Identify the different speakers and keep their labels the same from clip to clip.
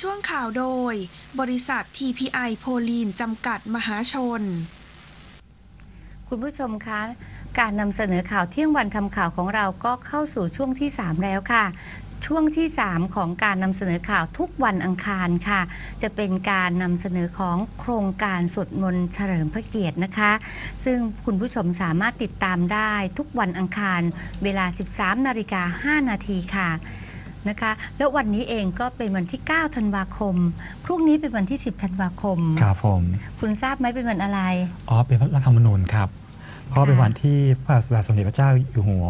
Speaker 1: ช่วงข่าวโดย บริษัท TPI โพลีน จำกัดมหาชน
Speaker 2: คุณผู้ชมคะ การนำเสนอข่าวเที่ยงวันทำข่าวของเราก็เข้าสู่ช่วงที่ 3 แล้วค่ะช่วงที่ 3 ของการนำเสนอข่าวทุกวันอังคารค่ะ จะเป็นการนำเสนอของโครงการสวดมนต์เฉลิมพระเกียรตินะคะ ซึ่งคุณผู้ชมสามารถติดตามได้ทุกวันอังคาร เวลา 13นาฬิกา5นาทีค่ะ นะคะ แล้ววันนี้เองก็เป็นวันที่ 9 ธันวาคม พรุ่งนี้เป็นวันที่ 10 ธันวาคม
Speaker 3: ครับผม
Speaker 2: คุณทราบไหมเป็นวันอะไร
Speaker 3: อ๋อ เป็นรัฐธรรมนูญครับ เพราะว่าเป็น
Speaker 2: ค่ะ
Speaker 3: วันที่พระบาทสมเด็จพระเจ้าอยู่หัว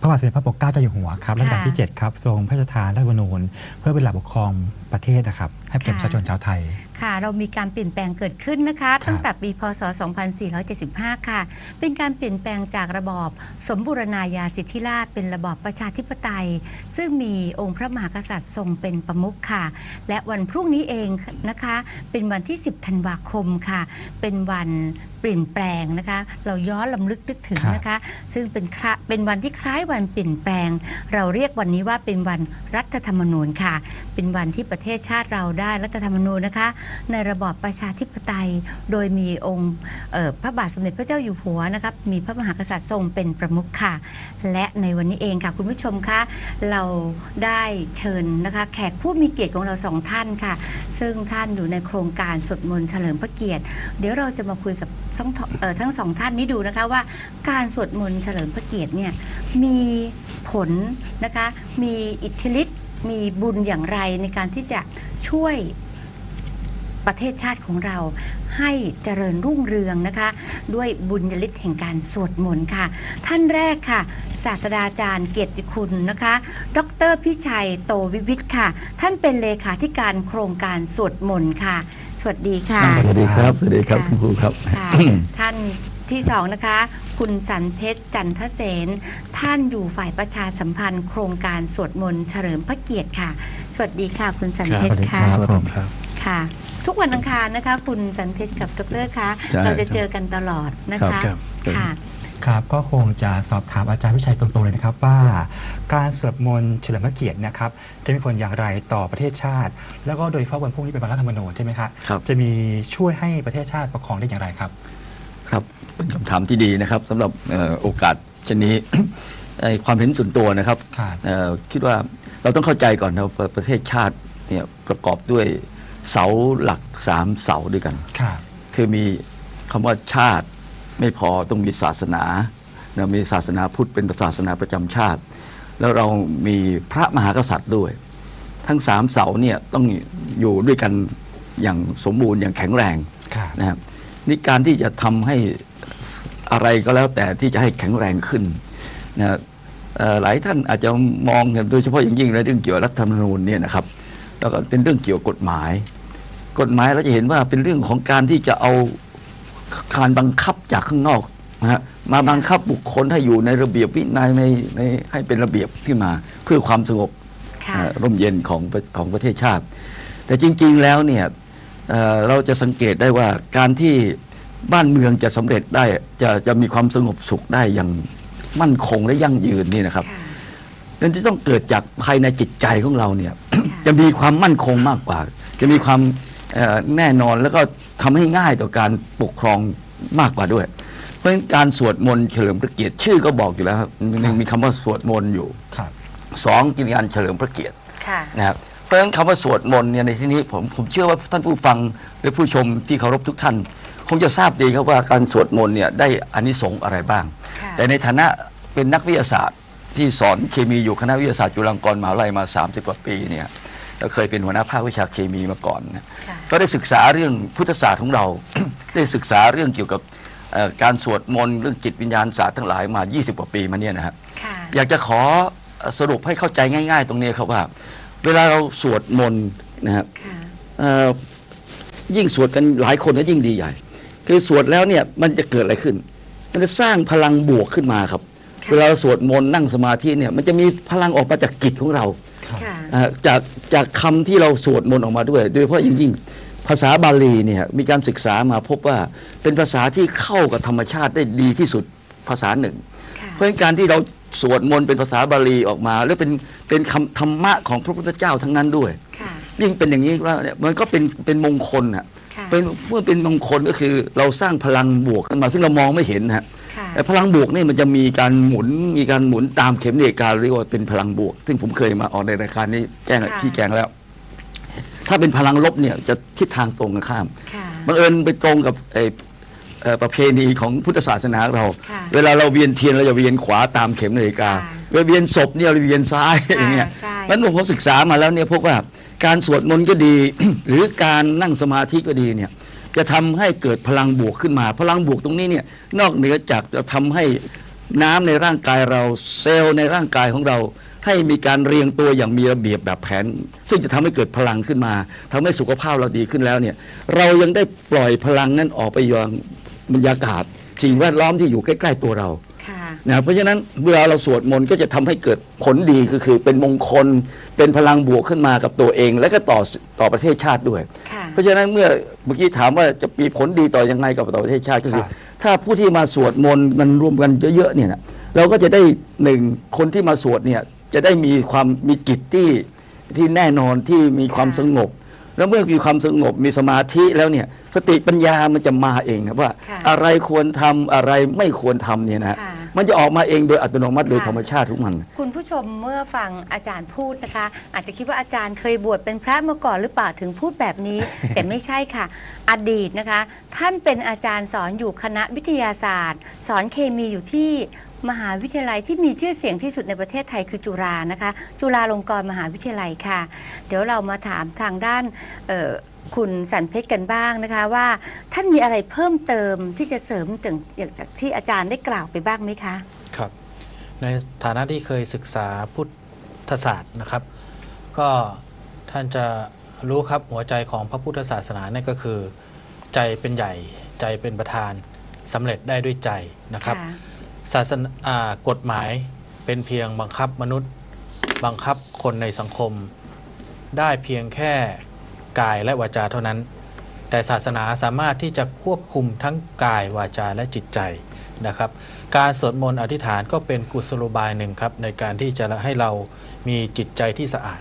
Speaker 3: พระบาทสมเด็จพระปกเกล้าเจ้าอยู่หัวครับรัชกาลที่ 7 ครับ ทรงพระราชทานรัฐธรรมนูญเพื่อเป็นหลักปกครองประเทศนะครับ ให้เป็นประชาชนชาวไทย
Speaker 2: ค่ะเรามีการเปลี่ยนแปลงเกิดขึ้นนะคะ
Speaker 3: ครับ
Speaker 2: ตั้งแต่ปีพศ 2475 ค่ะ เป็นการเปลี่ยนแปลงจากระบอบสมบูรณาญาสิทธิราชย์เป็นระบอบประชาธิปไตย ซึ่งมีองค์พระมหากษัตริย์ทรงเป็นประมุขค่ะ และวันพรุ่งนี้เองนะคะ เป็นวันที่ 10 ธันวาคมค่ะ เป็นวันเปลี่ยนแปลงนะคะ เราย้อนลำลึกนึกถึง
Speaker 3: ครับ
Speaker 2: นะคะ ซึ่งเป็นคระเป็นวันที่คล้ายวันเปลี่ยนแปลง เราเรียกวันนี้ว่าเป็นวันรัฐธรรมนูญค่ะ เป็นวันที่ประเทศชาติเราได้รัฐธรรมนูญนะคะ ในระบอบประชาธิปไตย โดยมีองค์พระบาทสมเด็จพระเจ้าอยู่หัวนะครับมีพระมหากษัตริย์ทรงเป็นประมุขค่ะ และในวันนี้เองค่ะคุณผู้ชมคะเราได้เชิญนะคะแขกผู้มีเกียรติของเราสองท่านค่ะ ซึ่งท่านอยู่ในโครงการสวดมนต์เฉลิมพระเกียรติ เดี๋ยวเราจะมาคุยกับทั้งทั้งสองท่านนี้ดูนะคะว่าการสวดมนต์เฉลิมพระเกียรติเนี่ยมีผลนะคะมีอิทธิฤทธิ์ มีบุญอย่างไรในการที่จะช่วยประเทศชาติของเราให้เจริญรุ่งเรืองนะคะ ด้วยบุญยฤทธิ์แห่งการสวดมนต์ค่ะ ท่านแรกค่ะ ศาสตราจารย์เกียรติคุณนะคะ ดรพิชัยโตวิวิทย์ค่ะ ท่านเป็นเลขาธิการโครงการสวดมนต์ค่ะ สวัสดีค่ะ
Speaker 4: สวัสดีครับ สวัสดีครับ
Speaker 2: ค่ะ
Speaker 4: คุณครูครับ
Speaker 2: ค่ะท่าน ที่สองนะคะ คุณสันเพชรจันทเสนท่านอยู่ฝ่ายประชาสัมพันธ์ โครงการสวดมนต์เฉลิมพระเกียรติค่ะ สวัสดีค่ะ คุณสันเพชร
Speaker 3: ครั
Speaker 2: ค่ะ
Speaker 3: บ
Speaker 4: สวัสดีครับ
Speaker 2: ค่ะ ทุกวันอังคารนะคะ คุณสันเพชรกับดรคะ
Speaker 4: ใช่
Speaker 2: เราจะเจอกันตลอดนะ
Speaker 4: ครั
Speaker 2: คะ
Speaker 4: บครับ
Speaker 2: ค่ะ
Speaker 3: ครับก็คงจะสอบถามอาจารย์วิชัยตรงๆเลยนะครับว่า การสวดมนต์เฉลิมพระเกียรตินะครับ จะมีผลอย่างไรต่อประเทศชาติ แล้วก็โดยเฉพาะวันพรุ่งนี้เป็นวันรัฐธรรมนูญใช่ไหมครับ
Speaker 4: ครับ
Speaker 3: จะมีช่วยให้ประเทศชาติปกครองได้อย่างไรครับ
Speaker 4: ครับเป็นคำถามที่ดีนะครับสำหรับเอ่อโอกาสเช่นนี้ไอ้ความเห็นส่วนตัวนะครับ
Speaker 3: ครับ
Speaker 4: เอ่อคิดว่าเราต้องเข้าใจก่อนนะว่าประเทศชาติเนี่ยประกอบด้วยเสาหลักสามเสาด้วยกัน
Speaker 3: ครับ
Speaker 4: คือมีคำว่าชาติไม่พอต้องมีศาสนานะมีศาสนาพุทธเป็นศาสนาประจำชาติ แล้วเรามีพระมหากษัตริย์ด้วย ทั้งสามเสาเนี่ยต้องอยู่ด้วยกันอย่างสมบูรณ์อย่างแข็งแรง
Speaker 3: ครับ
Speaker 4: นะครับ นี่การที่จะทำให้อะไรก็แล้วแต่ที่จะให้แข็งแรงขึ้นนะเอ่อหลายท่านอาจจะมองกันโดยเฉพาะอย่างยิ่งในเรื่องเกี่ยวกับรัฐธรรมนูญเนี่ยนะครับ แล้วก็เป็นเรื่องเกี่ยวกับกฎหมาย กฎหมายเราจะเห็นว่าเป็นเรื่องของการที่จะเอาการบังคับจากข้างนอกนะฮะมาบังคับบุคคลให้อยู่ในระเบียบวินัยในในให้เป็นระเบียบขึ้นมา เพื่อความสงบ
Speaker 2: ค่ะ
Speaker 4: เอ่อร่มเย็นของประของประเทศชาติ แต่จริง ๆ แล้วเนี่ย เอ่อเราจะสังเกตได้ว่าการที่บ้านเมืองจะสำเร็จได้จะจะมีความสงบสุขได้อย่างมั่นคงและยั่งยืนนี่นะครับ
Speaker 2: ค่ะ
Speaker 4: นั่นจะต้องเกิดจากภายในจิตใจของเราเนี่ย
Speaker 2: ค่ะ
Speaker 4: จะมีความมั่นคงมากกว่า จะมีความเอ่อแน่นอนแล้วก็ทำให้ง่ายต่อการปกครองมากกว่าด้วย เพราะฉะนั้นการสวดมนต์เฉลิมพระเกียรติชื่อก็บอกอยู่แล้วครับหนึ่งมีคำว่าสวดมนต์อยู่
Speaker 3: ครับ
Speaker 4: สองกินการเฉลิมพระเกียรติ
Speaker 2: ค่ะ
Speaker 4: นะครับเพ ราะฉะนั้นคำว่าสวดมนต์เนี่ยในที่นี้ผมผมเชื่อว่าท่านผู้ฟังและผู้ชมที่เคารพทุกท่าน คงจะทราบดีครับว่าการสวดมนต์เนี่ยได้อานิสงส์อะไรบ้าง
Speaker 2: ค่ะ
Speaker 4: แต่ในฐานะเป็นนักวิทยาศาสตร์ ที่สอนเคมีอยู่คณะวิทยาศาสตร์จุฬาลงกรณ์มหาวิทยาลัยมา 30 กว่าปีเนี่ยเราเคยเป็นหัวหน้าภาควิชาเคมีมาก่อนนะ
Speaker 2: ค่ะ
Speaker 4: ก็ได้ศึกษาเรื่องพุทธศาสตร์ของเรา ได้ศึกษาเรื่องเกี่ยวกับเอ่อการสวดมนต์เรื่องจิตวิญญาณศาสตร์ทั้งหลายมา 20 กว่าปีมาเนี่ยนะครับ
Speaker 2: ค่ะ
Speaker 4: อยากจะขอสรุปให้เข้าใจง่าย ๆ ตรงนี้ครับว่า เวลาเราสวดมนต์นะครับ
Speaker 2: ค่ะ
Speaker 4: เอ่อยิ่งสวดกันหลายคนก็ยิ่งดีใหญ่ คือสวดแล้วเนี่ยมันจะเกิดอะไรขึ้น มันจะสร้างพลังบวกขึ้นมาครับ
Speaker 2: ค่ะ
Speaker 4: เวลาเราสวดมนต์นั่งสมาธิเนี่ยมันจะมีพลังออกมาจากจิตของเรา
Speaker 3: ครับ
Speaker 2: ค่ะ
Speaker 4: อ่าจากจากคำที่เราสวดมนต์ออกมาด้วย โดยเฉพาะยิ่งยิ่งภาษาบาลีเนี่ยมีการศึกษามาพบว่าเป็นภาษาที่เข้ากับธรรมชาติได้ดีที่สุดภาษาหนึ่ง
Speaker 2: ค่ะ
Speaker 4: เพราะฉะนั้นการที่เรา สวดมนต์เป็นภาษาบาลีออกมา แล้วเป็นเป็นคำธรรมะของพระพุทธเจ้าทั้งนั้นด้วย
Speaker 2: ค่ะ
Speaker 4: ยิ่งเป็นอย่างนี้แล้วเนี่ยมันก็เป็นเป็นมงคลอะ
Speaker 2: ค่ะ
Speaker 4: เป็นเมื่อเป็นมงคลก็คือเราสร้างพลังบวกขึ้นมา ซึ่งเรามองไม่เห็นนะฮะ
Speaker 2: ค่ะ
Speaker 4: แต่พลังบวกนี่มันจะมีการหมุนมีการหมุนตามเข็มนาฬิกาเรียกว่าเป็นพลังบวก ซึ่งผมเคยมาออกในรายการนี้แจ้ง
Speaker 2: ค่ะ
Speaker 4: ชี้แจงแล้ว ถ้าเป็นพลังลบเนี่ยจะทิศทางตรงกันข้าม
Speaker 2: ค่ะ
Speaker 4: บังเอิญไปตรงกับไอ้ เอ่อประเพณีของพุทธศาสนาเรา
Speaker 2: ค่ะ
Speaker 4: เวลาเราเวียนเทียนเราจะเวียนขวาตามเข็มนาฬิกา
Speaker 2: ค่ะ
Speaker 4: เวลาเวียนศพเนี่ยเราเวียนซ้าย
Speaker 2: ค่ะ
Speaker 4: อย่างเงี้ย
Speaker 2: ใช่
Speaker 4: มันผมศึกษามาแล้วเนี่ยพบว่าการสวดมนต์ก็ดี หรือการนั่งสมาธิก็ดีเนี่ยจะทำให้เกิดพลังบวกขึ้นมา พลังบวกตรงนี้เนี่ยนอกเหนือจากจะทำให้น้ำในร่างกายเราเซลล์ในร่างกายของเรา ให้มีการเรียงตัวอย่างมีระเบียบแบบแผน ซึ่งจะทำให้เกิดพลังขึ้นมาทำให้สุขภาพเราดีขึ้นแล้วเนี่ย เรายังได้ปล่อยพลังนั้นออกไปยัง บรรยากาศสิ่งแวดล้อมที่อยู่ใกล้ ๆ ตัวเรา
Speaker 2: ค่ะ
Speaker 4: นะเพราะฉะนั้นเวลาเราสวดมนต์ก็จะทำให้เกิดผลดีก็คือ เป็นมงคล เป็นพลังบวกขึ้นมากับตัวเอง และก็ต่อต่อประเทศชาติด้วย
Speaker 2: ค่ะ
Speaker 4: เพราะฉะนั้นเมื่อเมื่อกี้ถามว่าจะมีผลดีต่อยังไงกับต่อประเทศชาติก็คือ
Speaker 3: ครับ
Speaker 4: ถ้าผู้ที่มาสวดมนต์มันรวมกันเยอะๆเนี่ยนะเราก็จะได้หนึ่งคนที่มาสวดเนี่ยจะได้มีความมีจิตที่ที่แน่นอนที่มีความ
Speaker 2: ค่ะ
Speaker 4: สงบ แล้วเมื่อมีความสงบมีสมาธิแล้วเนี่ย สติปัญญามันจะมาเองนะว่า
Speaker 2: ค่ะ
Speaker 4: อะไรควรทำอะไรไม่ควรทำเนี่ยนะฮะ
Speaker 2: ค่ะ
Speaker 4: มันจะออกมาเองโดยอัตโนมัติโดย
Speaker 2: ค่ะ
Speaker 4: ธรรมชาติของมัน
Speaker 2: คุณผู้ชมเมื่อฟังอาจารย์พูดนะคะ อาจจะคิดว่าอาจารย์เคยบวชเป็นพระมาก่อนหรือเปล่าถึงพูดแบบนี้ แต่ไม่ใช่ค่ะ อดีตนะคะ ท่านเป็นอาจารย์สอนอยู่คณะวิทยาศาสตร์ สอนเคมีอยู่ที่ มหาวิทยาลัยที่มีชื่อเสียงที่สุดในประเทศไทยคือจุฬานะคะ จุฬาลงกรณ์มหาวิทยาลัยค่ะ เดี๋ยวเรามาถามทางด้านเอ่อคุณสันเพชรกันบ้างนะคะว่าท่านมีอะไรเพิ่มเติมที่จะเสริมถึงอย่างจากที่อาจารย์ได้กล่าวไปบ้างไหมคะ
Speaker 5: ครับ ในฐานะที่เคยศึกษาพุทธศาสตร์นะครับ ก็ท่านจะรู้ครับหัวใจของพระพุทธศาสนาเนี่ยก็คือ ใจเป็นใหญ่ใจเป็นประธานสำเร็จได้ด้วยใจนะครับ
Speaker 2: ค่ะ
Speaker 5: ศาสนากฎหมายเป็นเพียงบังคับมนุษย์ บังคับคนในสังคม ได้เพียงแค่กายและวาจาเท่านั้น แต่ศาสนาสามารถที่จะควบคุมทั้งกายวาจาและจิตใจนะครับ การสวดมนต์อธิษฐานก็เป็นกุศโลบายหนึ่งครับในการที่จะให้เรามีจิตใจที่สะอาด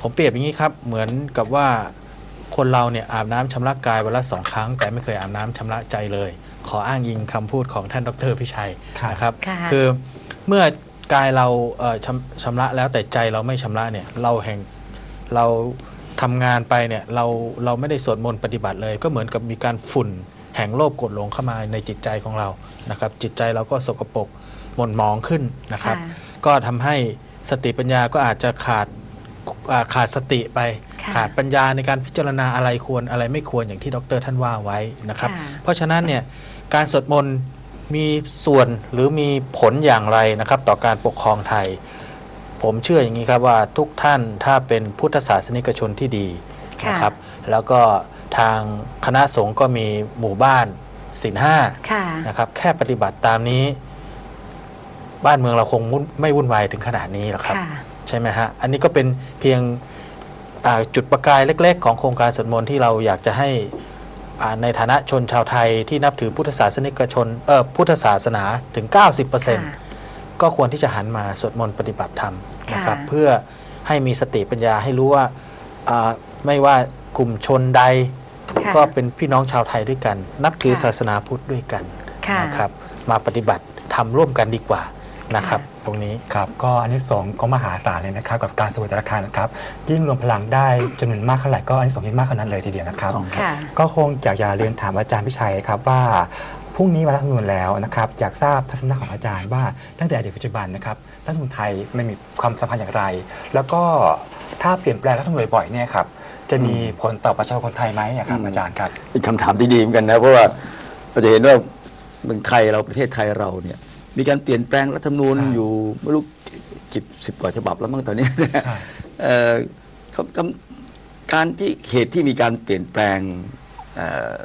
Speaker 5: ผมเปรียบอย่างนี้ครับเหมือนกับว่า คนเราเนี่ยอาบน้ำชำระกายวันละสองครั้ง แต่ไม่เคยอาบน้ำชำระใจเลย ขออ้างอิงคำพูดของท่านดรพิชัย
Speaker 3: ครับ
Speaker 5: นะครับ
Speaker 2: ค่ะ
Speaker 5: คือเมื่อกายเราเอ่อชำชำระแล้วแต่ใจเราไม่ชำระเนี่ยเราแห่งเราทำงานไปเนี่ยเราเราไม่ได้สวดมนต์ปฏิบัติเลย ก็เหมือนกับมีการฝุ่นแห่งโลภกดหลงเข้ามาในจิตใจของเรานะครับ จิตใจเราก็สกปรกหม่นหมองขึ้นนะครับ
Speaker 2: ค่ะ
Speaker 5: ก็ทำให้สติปัญญาก็อาจจะขาดอ่าขาดสติไป
Speaker 2: ค่ะ
Speaker 5: ขาดปัญญาในการพิจารณาอะไรควรอะไรไม่ควรอย่างที่ดรท่านว่าไว้นะครับ
Speaker 2: ค่ะ
Speaker 5: เพราะฉะนั้นเนี่ยการสวดมนต์มีส่วนหรือมีผลอย่างไรนะครับ ต่อการปกครองไทย ผมเชื่ออย่างนี้ครับว่าทุกท่านถ้าเป็นพุทธศาสนิกชนที่ดี
Speaker 2: ค่ะ
Speaker 5: นะครับ แล้วก็ทางคณะสงฆ์ก็มีหมู่บ้านศีลห้า
Speaker 2: ค่ะ
Speaker 5: นะครับ แค่ปฏิบัติตามนี้ บ้านเมืองเราคงมุ่นไม่วุ่นวายถึงขนาดนี้หรอกครับ
Speaker 2: ค่ะ
Speaker 5: ใช่ไหมฮะ อันนี้ก็เป็นเพียงอ่า จุดประกายเล็ก ๆ ของโครงการสวดมนต์ที่เราอยากจะให้อ่าในฐานะชนชาวไทยที่นับถือพุทธศาสนิกชนเออพุทธศาสนาถึง 90%ก็ควรที่จะหันมาสวดมนต์ปฏิบัติธรรมนะครับ
Speaker 2: ค่ะ
Speaker 5: เพื่อให้มีสติปัญญาให้รู้ว่าอ่าไม่ว่ากลุ่มชนใด
Speaker 2: ค่ะ
Speaker 5: ก็เป็นพี่น้องชาวไทยด้วยกัน นับถือ
Speaker 2: ค่ะ
Speaker 5: ศาสนาพุทธด้วยกัน
Speaker 2: ค่ะ
Speaker 5: นะครับ มาปฏิบัติทำร่วมกันดีกว่า นะครับ
Speaker 2: ค่ะ
Speaker 5: ตรงนี้
Speaker 3: ครับก็อันนี้สงส์ก็มหาศาลเลยนะครับ กับการสวดแต่ละครั้งนะครับ ยิ่งรวมพลังได้จำนวนมากเท่าไหร่ก็อันนี้สงส์ยิ่งมากเท่านั้นเลยทีเดียวนะครับ
Speaker 4: ต้อง
Speaker 2: ค่ะ
Speaker 3: ก็คงอยากจะเรียนถามอาจารย์พิชัยครับว่าพรุ่งนี้วันรัฐธรรมนูญแล้วนะครับอยากทราบทัศนะของอาจารย์ว่าตั้งแต่อดีตปัจจุบันนะครับรัฐธรรมนูญไทยไม่มีความสัมพันธ์อย่างไร แล้วก็ถ้าเปลี่ยนแปลงรัฐธรรมนูญบ่อยๆเนี่ยครับจะมีผลต่อประชาชนคนไทยไหมอะครับ
Speaker 4: อืม
Speaker 3: อาจารย์ครับ
Speaker 4: เป็นคำถามที่ดีเหมือนกันนะ เพราะว่าเราจะเห็นว่าเมืองไทยเราประเทศไทยเราเนี่ย มีการเปลี่ยนแปลงรัฐธรรมนูญ
Speaker 3: ครับ
Speaker 4: อยู่ไม่รู้กี่สิบกว่าฉบับแล้วมั้งตอนนี้
Speaker 3: ครับ
Speaker 4: เอ่อเขากำการที่เหตุที่มีการเปลี่ยนแปลงเอ่อ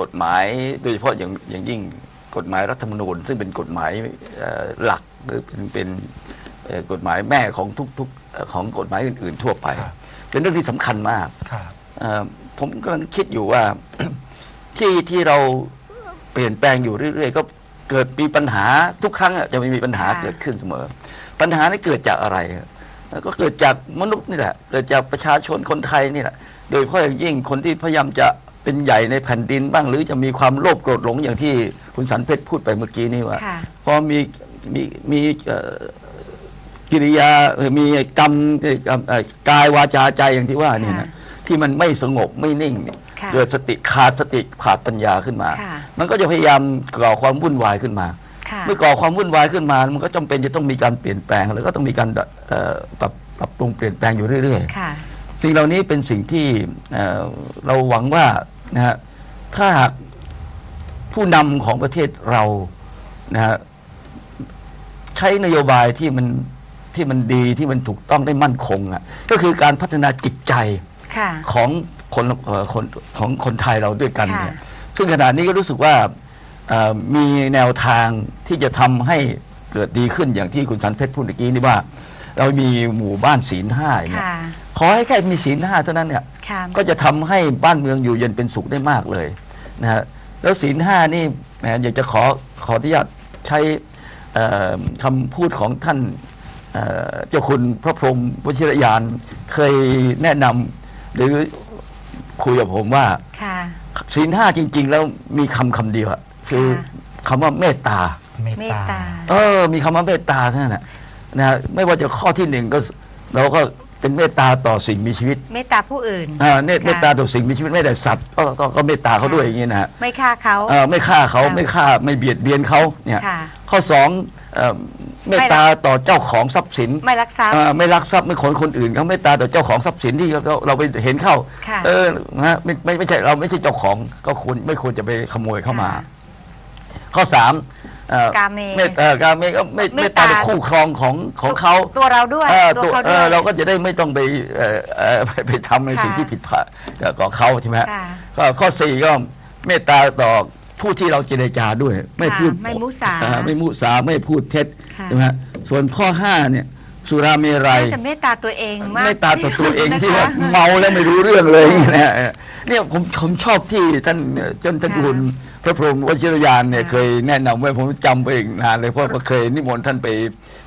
Speaker 4: กฎหมายโดยเฉพาะอย่างอย่างยิ่งกฎหมายรัฐธรรมนูญ ซึ่งเป็นกฎหมายเอ่อหลักหรือเป็นเป็นเอ่อกฎหมายแม่ของทุกๆเอ่อของกฎหมายอื่น ๆ ทั่วไป
Speaker 3: ครับ
Speaker 4: เป็นเรื่องที่สำคัญมาก
Speaker 3: ครับ
Speaker 4: เอ่อผมกำลังคิดอยู่ว่าที่ที่เราเปลี่ยนแปลงอยู่เรื่อยๆก็ เกิดมีปัญหาทุกครั้งอะจะมีปัญหา
Speaker 2: ค่ะ
Speaker 4: เกิดขึ้นเสมอ ปัญหานี้เกิดจากอะไรก็เกิดจากมนุษย์นี่แหละ เกิดจากประชาชนคนไทยนี่แหละ โดยเฉพาะอย่างยิ่งคนที่พยายามจะเป็นใหญ่ในแผ่นดินบ้าง หรือจะมีความโลภโกรธหลงอย่างที่คุณสันเพชรพูดไปเมื่อกี้นี่ว่า
Speaker 2: ค่ะ
Speaker 4: พอมีมีมีเอ่อกิริยาเอ่อมีกรรมเอ่อกรรมเอ่อกายวาจาใจอย่างที่ว่าเนี่ย
Speaker 2: ค่ะ
Speaker 4: นะที่มันไม่สงบไม่นิ่งเนี่ย
Speaker 2: ค่ะ
Speaker 4: เกิดสติขาดสติขาดปัญญาขึ้นมา
Speaker 2: ค่ะ
Speaker 4: มันก็จะพยายามก่อความวุ่นวายขึ้นมา
Speaker 2: ค่ะ
Speaker 4: เมื่อก่อความวุ่นวายขึ้นมา มันก็จำเป็นจะต้องมีการเปลี่ยนแปลง แล้วก็ต้องมีการเอ่อปรับปรับปรุงเปลี่ยนแปลงอยู่เรื่อย
Speaker 2: ค่ะ
Speaker 4: ๆ สิ่งเหล่านี้เป็นสิ่งที่เอ่อเราหวังว่านะฮะถ้าหากผู้นำของประเทศเรานะฮะใช้นโยบายที่มันที่มันดีที่มันถูกต้องได้มั่นคงอะก็คือการพัฒนาจิตใจ
Speaker 2: ค่ะ
Speaker 4: ของคนเอ่อคนของคนไทยเราด้วยกันเนี่ย
Speaker 2: ค่ะ
Speaker 4: ซึ่งขณะนี้ก็รู้สึกว่าเอ่อมีแนวทางที่จะทำให้เกิดดีขึ้นอย่างที่คุณสันเพชรพูดเมื่อกี้นี่ว่า เรามีหมู่บ้านศีลห้าเนี่ย
Speaker 2: ค่ะ
Speaker 4: ขอให้แค่มีศีลห้าเท่านั้นเนี่ย
Speaker 2: ค่ะ
Speaker 4: ก็จะทำให้บ้านเมืองอยู่เย็นเป็นสุขได้มากเลยนะฮะแล้วศีลห้านี่แหมอยากจะขอขออนุญาตใช้เอ่อคำพูดของท่านเอ่อเจ้าคุณพระพรหมวชิรยานเคยแนะนำ หรือคุยกับผมว่า
Speaker 2: ค่ะ
Speaker 4: ศีลห้าจริง ๆ แล้วมีคำคำเดียวอะคือ
Speaker 2: ค่ะ
Speaker 4: คำว่าเมตตา
Speaker 3: เมต
Speaker 2: เมต
Speaker 3: ตา
Speaker 2: ตา
Speaker 4: เออ มีคำว่าเมตตาเท่านั้นแหละนะฮะไม่ว่าจะข้อที่หนึ่งก็ เราก็ เป็นเมตตาต่อสิ่งมีชีวิต
Speaker 2: เมตตาผู้อื่น
Speaker 4: อ่าเนต
Speaker 2: ค่ะ
Speaker 4: เมตตาต่อสิ่งมีชีวิตไม่ได้สัตว์ก็ก็ก็เมตตาเขาด้วยอย่างนี้นะฮะ
Speaker 2: ไม่ฆ่าเขา
Speaker 4: เออไม่ฆ่าเขา
Speaker 2: ค่ะ
Speaker 4: ไม่ฆ่าไม่เบียดเบียนเขาเนี่ย
Speaker 2: ค่ะ
Speaker 4: ข้อสองเอ่อเมตตาต่อเจ้าของทรัพย์สิน
Speaker 2: ไม่รักทรัพย์
Speaker 4: เอ่อไม่รักทรัพย์ไม่ขนคนอื่นเขาเมตตาต่อเจ้าของทรัพย์สินที่เราเราไปเห็นเข้า
Speaker 2: ค่ะ
Speaker 4: เออนะฮะไม่ไม่ไม่ใช่เราไม่ใช่เจ้าของก็ควรไม่ควรจะไปขโมยเข้ามา
Speaker 2: ค่ะ
Speaker 4: ข้อสามเอ่อกา
Speaker 2: เม
Speaker 4: เมตเอ่อกาเมก็ไม่
Speaker 2: เม
Speaker 4: เม
Speaker 2: ต
Speaker 4: ต
Speaker 2: ตา
Speaker 4: ตาต่อคู่ครองของของเขา
Speaker 2: ตัวเราด้วย
Speaker 4: เออ
Speaker 2: ตั
Speaker 4: ตัวว
Speaker 2: เขา
Speaker 4: เอ
Speaker 2: ด้วย
Speaker 4: อเราก็จะได้ไม่ต้องไปเอ่อเอ่อไปไปทำใน
Speaker 2: ค่ะ
Speaker 4: สิ่งที่ผิดพลาดกับเขาใช่ไหมฮะ
Speaker 2: ค่ะ
Speaker 4: ก็ข้อสี่ก็เมตตาต่อผู้ที่เราเจรจาด้วย ไม่
Speaker 2: ค่ะ
Speaker 4: พูด
Speaker 2: ไม่มุสา
Speaker 4: เอ่อไม่มุสาไม่พูดเท็จ
Speaker 2: ค่ะ
Speaker 4: ใช่ไหมฮะส่วนข้อห้าเนี่ย สุราเมรัย
Speaker 2: น่าจะเมตตาตัวเองมาก
Speaker 4: ไม่ตาต่อตัวเอง
Speaker 2: นะคะ
Speaker 4: ที่ว่าเมาแล้วไม่รู้เรื่องเลยอย่างเงี้ยนะเออเนี่ยผมผมชอบที่ท่านเอ่อเจ้าท่าน
Speaker 2: ค่ะ
Speaker 4: คุณพระพรหมวชิรยานเนี่ย
Speaker 2: ค่ะ
Speaker 4: เคยแนะนำไว้ผมจำไปอีกนานเลยเพราะว่าเคยนิมนต์ท่านไป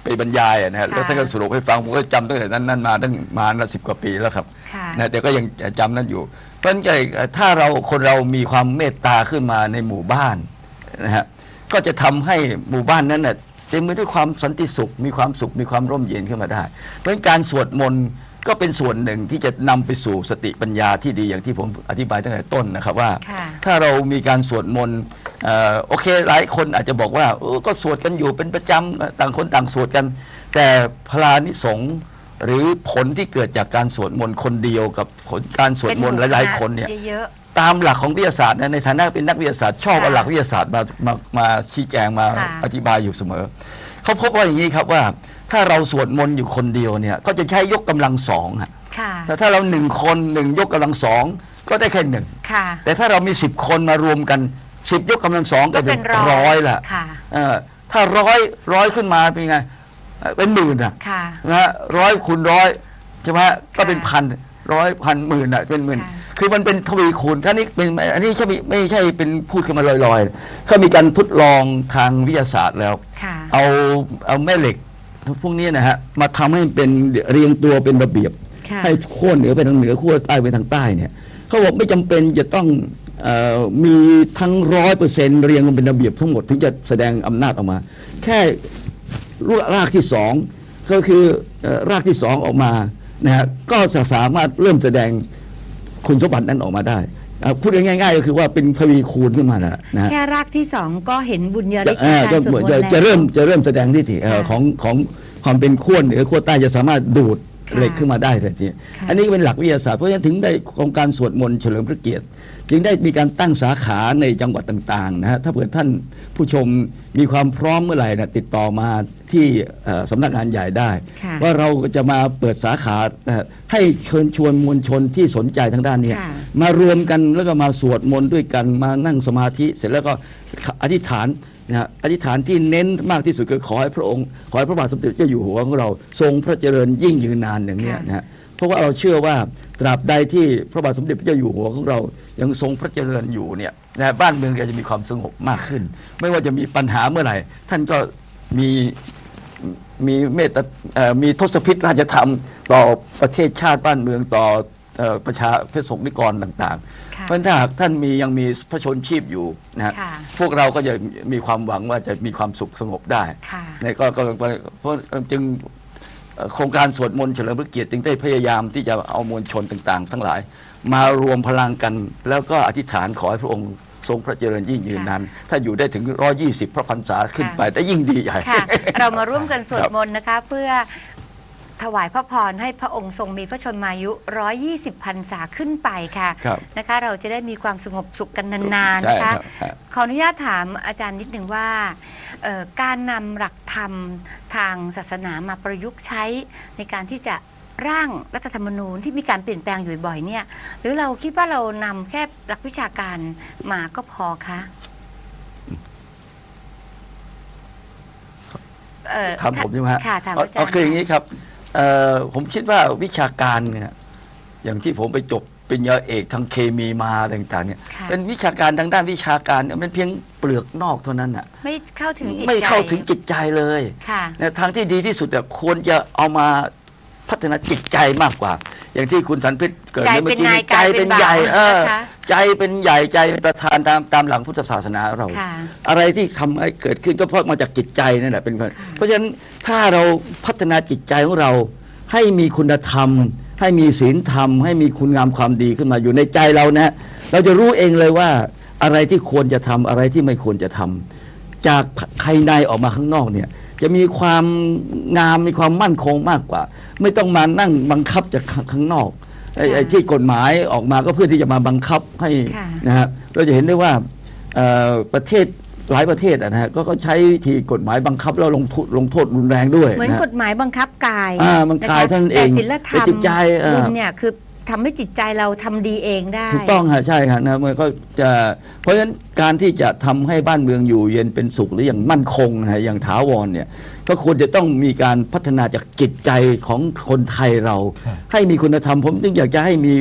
Speaker 4: ไปบรรยายอะนะฮะแล้ว
Speaker 2: ค่ะ
Speaker 4: ท่านก็สรุปให้ฟังผมก็จำตั้งแต่นั้นนั้นมาตั้งมาละสิบกว่าปีแล้วครับ
Speaker 2: ค่ะ
Speaker 4: นะแต่ก็ยังจำนั้นอยู่ เพราะฉะนั้นเอ่อถ้าเราคนเรามีความเมตตาขึ้นมาในหมู่บ้านนะฮะก็จะทำให้หมู่บ้านนั้นน่ะ เต็มไปด้วยความสันติสุข มีความสุขมีความร่มเย็นขึ้นมาได้ เพราะฉะนั้นการสวดมนต์ก็เป็นส่วนหนึ่งที่จะนำไปสู่สติปัญญาที่ดีอย่างที่ผมอธิบายตั้งแต่ต้นนะครับว่า
Speaker 2: ค่ะ
Speaker 4: ถ้าเรามีการสวดมนต์เอ่อโอเคหลายคนอาจจะบอกว่าเออก็สวดกันอยู่เป็นประจำต่างคนต่างสวดกัน แต่พลานิสงส์หรือผลที่เกิดจากการสวดมนต์คนเดียวกับผลการสวดมนต์หลายๆคนเนี่ย
Speaker 2: เยอะ
Speaker 4: ตามหลักของวิทยาศาสตร์นะในฐานะเป็นนักวิทยาศาสตร์ชอบ
Speaker 2: ค่ะ
Speaker 4: เอาหลักวิทยาศาสตร์มามามาชี้แจงมา
Speaker 2: ค่ะ
Speaker 4: อธิบายอยู่เสมอ เขาพบว่าอย่างนี้ครับว่า ถ้าเราสวดมนต์อยู่คนเดียวเนี่ย ก็จะใช้ยกกำลังสองอะ
Speaker 2: ๆค่ะ
Speaker 4: แต่ถ้าเราหนึ่งคนหนึ่งยกกำลังสองก็ได้แค่หนึ่ง
Speaker 2: ค่ะ
Speaker 4: แต่ถ้าเรามีสิบคนมารวมกันสิบยกกำลังสองก็เป็น
Speaker 2: ก็เป็นร้
Speaker 4: ร้
Speaker 2: อ
Speaker 4: อยยละ
Speaker 2: ค่ะ
Speaker 4: เออถ้าร้อยร้อยขึ้นมาเป็นไงเอ่อเป็นหมื่นอะ
Speaker 2: ค่ะ
Speaker 4: นะฮะร้อยคูณร้อยใช่ไหมฮะก็เป็น
Speaker 2: ค่ะ
Speaker 4: พันร้อยพันหมื่นอะเป็นหมื่น
Speaker 2: ค่ะ
Speaker 4: คือมันเป็นทวีคูณท่านี้เป็นอันนี้ใช่ไม่ไม่ใช่เป็นพูดขึ้นมาลอยๆเขามีการทดลองทางวิทยาศาสตร์แล้ว
Speaker 2: ค่ะ
Speaker 4: เอาเอาแม่เหล็กพวกนี้นะฮะมาทำให้เป็นเรียงตัวเป็นระเบียบ
Speaker 2: ค่ะ
Speaker 4: ให้ขั้วเหนือไปทางเหนือขั้วใต้ไปทางใต้เนี่ยเขาบอกไม่จำเป็นจะต้องเออมีทั้งร้อยเปอร์เซ็นเรียงกันเป็นระเบียบทั้งหมดถึงจะแสดงอำนาจออกมา แค่รากที่สองก็คือเอ่อรากที่สองออกมานะฮะก็จะสามารถเริ่มแสดง คุณสมบัตินั้นออกมาได้อะพูดง่ายๆก็คือว่าเป็นทวีคูณขึ้นมานะนะฮะ
Speaker 2: แค่รากที่สองก็เห็นบุญญา
Speaker 4: จะ
Speaker 2: ฤทธิ์
Speaker 4: เอ่อ
Speaker 2: การ
Speaker 4: จะ
Speaker 2: สวดมนต์
Speaker 4: จะ
Speaker 2: แล้ว
Speaker 4: จะเริ่มจะเริ่มแสดงทิฏฐิเอ่อ
Speaker 2: ค่ะ
Speaker 4: ของของความเป็นขั้วเหนือขั้วใต้จะสามารถดูด
Speaker 2: ค่ะ
Speaker 4: เหล็กขึ้นมาได้ทันที
Speaker 2: ค่ะ
Speaker 4: อันนี้ก็เป็นหลักวิทยาศาสตร์เพราะฉะนั้นถึงได้โครงการสวดมนต์เฉลิมพระเกียรติ จึงได้มีการตั้งสาขาในจังหวัดต่างๆนะฮะถ้าเผื่อท่านผู้ชมมีความพร้อมเมื่อไหร่นะติดต่อมาที่เอ่อสำนักงานใหญ่ได้
Speaker 2: ค่ะ
Speaker 4: ว่าเราจะมาเปิดสาขาเอ่อให้เชิญชวนมวลชนที่สนใจทางด้านเนี้ย
Speaker 2: ค่ะ
Speaker 4: มารวมกันแล้วก็มาสวดมนต์ด้วยกันมานั่งสมาธิเสร็จแล้วก็อธิษฐานนะฮะอธิษฐานที่เน้นมากที่สุดคือขอให้พระองค์ ขอให้พระบาทสมเด็จเจ้าอยู่หัวของเรา ทรงพระเจริญยิ่งยืนนานอย่างเนี้ย
Speaker 2: ค่ะ
Speaker 4: นะฮะ เพราะว่าเราเชื่อว่าตราบใดที่พระบาทสมเด็จพระเจ้าอยู่หัวของเรายังทรงพระเจริญอยู่เนี่ยนะบ้านเมืองก็จะมีความสงบมากขึ้น ไม่ว่าจะมีปัญหาเมื่อไหร่ ท่านก็มีมีเมตตาเอ่อมีทศพิธราชธรรม ต่อประเทศชาติบ้านเมืองต่อเอ่อประชาพระสงฆ์นิกรต่างๆ
Speaker 2: ค่ะ
Speaker 4: เพราะฉะนั้นถ้าหากท่านมียังมีพระชนชีพอยู่นะฮะ
Speaker 2: ค่ะ
Speaker 4: พวกเราก็จะมีความหวังว่าจะมีความสุขสงบได้
Speaker 2: ค่ะ
Speaker 4: ในก็ก็ก็เพราะจึงเอ่อ โครงการสวดมนต์เฉลิมพระเกียรติจึงได้พยายามที่จะเอามวลชนต่างๆ ทั้งหลาย มารวมพลังกันแล้วก็อธิษฐานขอให้พระองค์ทรงพระเจริญยิ่งยืนนานถ้าอยู่ได้ถึงร้อยี่สิบพระพรรษาขึ้นไปแต่ยิ่งดีใหญ่
Speaker 2: ค่ะ เรามาร่วมกันสวด
Speaker 4: ครับ
Speaker 2: มนต์นะคะ เพื่อ ถวายพระพรให้พระองค์ทรงมีพระชนมายุ 120พรรษาขึ้นไปค่ะ
Speaker 4: ครับ
Speaker 2: นะคะ เราจะได้มีความสงบสุขกันนานๆ
Speaker 4: ใช่
Speaker 2: นะคะ
Speaker 4: ครับครับ
Speaker 2: ขออนุญาตถามอาจารย์นิดหนึ่งว่าเอ่อการนำหลักธรรมทางศาสนามาประยุกต์ใช้ในการที่จะร่างรัฐธรรมนูญที่มีการเปลี่ยนแปลงอยู่บ่อยๆเนี่ย หรือเราคิดว่าเรานำแค่หลักวิชาการมาก็พอคะเอ่อ
Speaker 4: ถามผมใช่ไหมฮะ
Speaker 2: ค่ะถาม
Speaker 4: เอา
Speaker 2: อาจารย์
Speaker 4: เอาคืออย่างนี้ครับเอ่อ ผมคิดว่าวิชาการเนี่ยอย่างที่ผมไปจบปริญญาเอกทางเคมีมาต่างๆเนี่ย
Speaker 2: ค่ะ
Speaker 4: เป็นวิชาการทางด้านวิชาการเนี่ยมันเพียงเปลือกนอกเท่านั้นอะ
Speaker 2: ไม่เข้าถึงจิตใจ
Speaker 4: ไม่เข้าถึงจิตใจเลย
Speaker 2: ค่ะ
Speaker 4: ในทางที่ดีที่สุดอะควรจะเอามาพัฒนาจิตใจมากกว่า อย่างที่คุณสันเพชรเกิด
Speaker 2: ใจ
Speaker 4: เมื่
Speaker 2: เป็
Speaker 4: อนกี้
Speaker 2: นาย
Speaker 4: ใจเป็นใหญ่
Speaker 2: กายเป็นบ่าว
Speaker 4: เออ
Speaker 2: นะคะ
Speaker 4: ใจเป็นใหญ่ใจเป็นประธานตามตามหลังพุทธศาสนาเรา
Speaker 2: ค่ะ
Speaker 4: อะไรที่ทำให้เกิดขึ้นก็เพราะมาจากจิตใจนั่นแหละเป็นคน
Speaker 2: ค่ะ
Speaker 4: เพราะฉะนั้นถ้าเราพัฒนาจิตใจของเรา ให้มีคุณธรรม ให้มีศีลธรรม ให้มีคุณงามความดีขึ้นมาอยู่ในใจเรานะ เราจะรู้เองเลยว่าอะไรที่ควรจะทำอะไรที่ไม่ควรจะทำจากภายในออกมาข้างนอกเนี่ย จะมีความงามมีความมั่นคงมากกว่า ไม่ต้องมานั่งบังคับจากข้างนอก ไอ้ไอ้ที่กฎหมายออกมาก็เพื่อที่จะมาบังคับให้
Speaker 2: ค่ะ
Speaker 4: นะฮะเราจะเห็นได้ว่าเอ่อประเทศหลายประเทศอะนะฮะก็ก็ใช้วิธีกฎหมายบังคับแล้วลงโทษลงโทษรุนแรงด้วย
Speaker 2: เหมือน
Speaker 4: นะฮะ
Speaker 2: กฎหมายบังคับกาย
Speaker 4: อ่าบังคับะ
Speaker 2: คะ
Speaker 4: เท่านั้นเอง
Speaker 2: แต่ศีลธรร
Speaker 4: แต่
Speaker 2: ม
Speaker 4: จิตใจเอ่อ
Speaker 2: บุญเนี่ยคือทำให้จิตใจเราทำดีเองได้
Speaker 4: ถูกต้องฮะใช่ฮะนะมันก็จะเพราะฉะนั้นการที่จะทำให้บ้านเมืองอยู่เย็นเป็นสุขหรืออย่างมั่นคงนะฮะอย่างถาวรเนี่ย ก็ควรจะต้องมีการพัฒนาจากจิตใจของคนไทยเรา
Speaker 3: ครับ
Speaker 4: ให้มีคุณธรรมผมจึงอยากจะให้มี